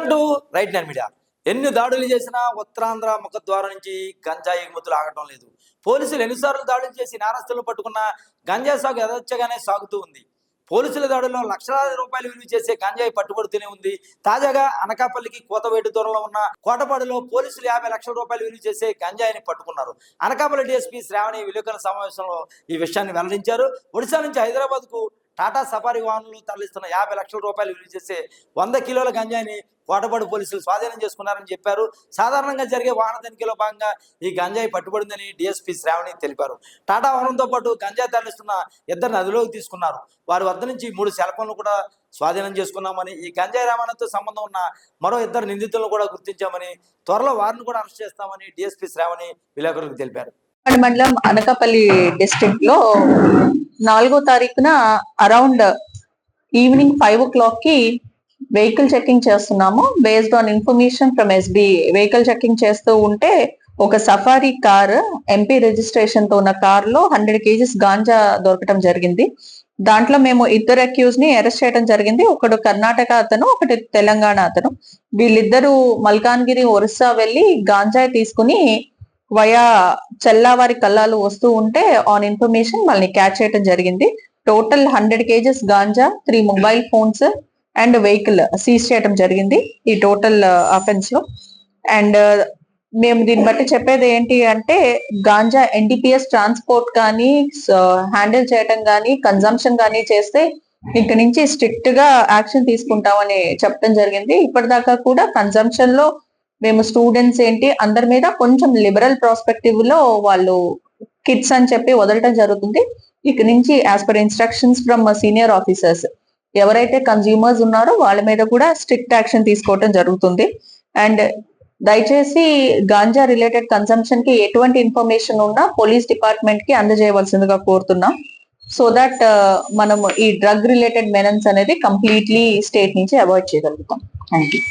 Welcome to right నేను media ఎన్ని దాడులు చేసినా ఉత్తరాంధ్ర ముఖద్వారం నుంచి గంజా ఎగుమతులు ఆగటం లేదు. పోలీసులు ఎన్నిసార్లు దాడులు చేసి నేరస్తులను పట్టుకున్న గంజా సాగు యథేచ్ఛగానే సాగుతూ ఉంది. పోలీసుల దాడుల్లో లక్షలాది రూపాయలు విలువ చేసే గంజాయి పట్టుబడుతూనే ఉంది. తాజాగా అనకాపల్లికి కోతవేటు దూరంలో ఉన్న కోటపాడులో పోలీసులు యాభై లక్షల రూపాయలు విలువ చేసే గంజాయిని పట్టుకున్నారు. అనకాపల్లి డిఎస్పీ శ్రావణి విలేకరుల సమావేశంలో ఈ విషయాన్ని వెల్లడించారు. ఒడిశా నుంచి హైదరాబాద్కు టాటా సఫారీ వాహనంలో తరలిస్తున్న యాభై లక్షల రూపాయలు విలువ చేసే వంద కిలోల గంజాయిని కోటపాడు పోలీసులు స్వాధీనం చేసుకున్నారని చెప్పారు. సాధారణంగా జరిగే వాహన తనిఖీలో భాగంగా ఈ గంజాయి పట్టుబడిందని డిఎస్పీ శ్రావణి తెలిపారు. టాటా వాహనంతో పాటు గంజాయి తరలిస్తున్న ఇద్దరిని నదిలోకి తీసుకున్నారు. వారి వద్ద నుంచి మూడు సెల్ ఫోన్లు కూడా స్వాధీనం చేసుకున్నామని ఈ గంజాయి రవాణాతో సంబంధం ఉన్న మరో ఇద్దరు నిందితులను కూడా గుర్తించామని త్వరలో వారిని కూడా అరెస్ట్ చేస్తామని డిఎస్పీ శ్రావణి విలేకరులకు తెలిపారు. మండలం అనకాపల్లి డిస్ట్రిక్ట్లో నాలుగో తారీఖున అరౌండ్ ఈవినింగ్ ఫైవ్ ఓ క్లాక్కి వెహికల్ చెకింగ్ చేస్తున్నాము. Based on information from SB vehicle checking చేస్తూ ఉంటే ఒక సఫారీ కార్ ఎంపీ రిజిస్ట్రేషన్తో ఉన్న కార్లో హండ్రెడ్ కేజీస్ గాంజా దొరకటం జరిగింది. దాంట్లో మేము ఇద్దరు అక్యూజ్ని అరెస్ట్ చేయడం జరిగింది. ఒకడు కర్ణాటక అతను ఒకటి తెలంగాణ అతను. వీళ్ళిద్దరూ మల్కాన్గిరి ఒరిస్సా వెళ్ళి గాంజాయి తీసుకుని వయా చెల్లావారి కల్లాలు వస్తూ ఉంటే ఆన్ ఇన్ఫర్మేషన్ వాళ్ళని క్యాచ్ చేయడం జరిగింది. Total hundred kgs ganja three mobile phones and vehicle seize చేయడం జరిగింది ఈ టోటల్ అఫెన్స్ uh, లో. అండ్ uh, మేము దీన్ని బట్టి చెప్పేది ఏంటి అంటే గాంజా ఎన్డీపీఎస్ ట్రాన్స్పోర్ట్ కానీ హ్యాండిల్ uh, చేయటం కానీ కన్జంప్షన్ కానీ చేస్తే ఇక్కడి నుంచి స్ట్రిక్ట్గా యాక్షన్ తీసుకుంటామని చెప్పడం జరిగింది. ఇప్పటిదాకా కూడా కన్జంప్షన్లో మేము స్టూడెంట్స్ ఏంటి అందరి మీద కొంచెం లిబరల్ ప్రాస్పెక్టివ్లో వాళ్ళు కిడ్స్ అని చెప్పి వదలటం జరుగుతుంది. ఇక నుంచి as per instructions from senior officers ఎవరైతే కన్జ్యూమర్స్ ఉన్నారో వాళ్ళ మీద కూడా స్ట్రిక్ట్ యాక్షన్ తీసుకోవటం జరుగుతుంది. అండ్ దయచేసి గాంజా రిలేటెడ్ కన్సంప్షన్కి ఎటువంటి ఇన్ఫర్మేషన్ ఉన్నా పోలీస్ డిపార్ట్మెంట్కి అందజేయవలసిందిగా కోరుతున్నాం. సో దట్ మనం ఈ డ్రగ్ రిలేటెడ్ మెనన్స్ అనేది కంప్లీట్లీ స్టేట్ నుంచి అవాయిడ్ చేయగలుగుతాం. Thank you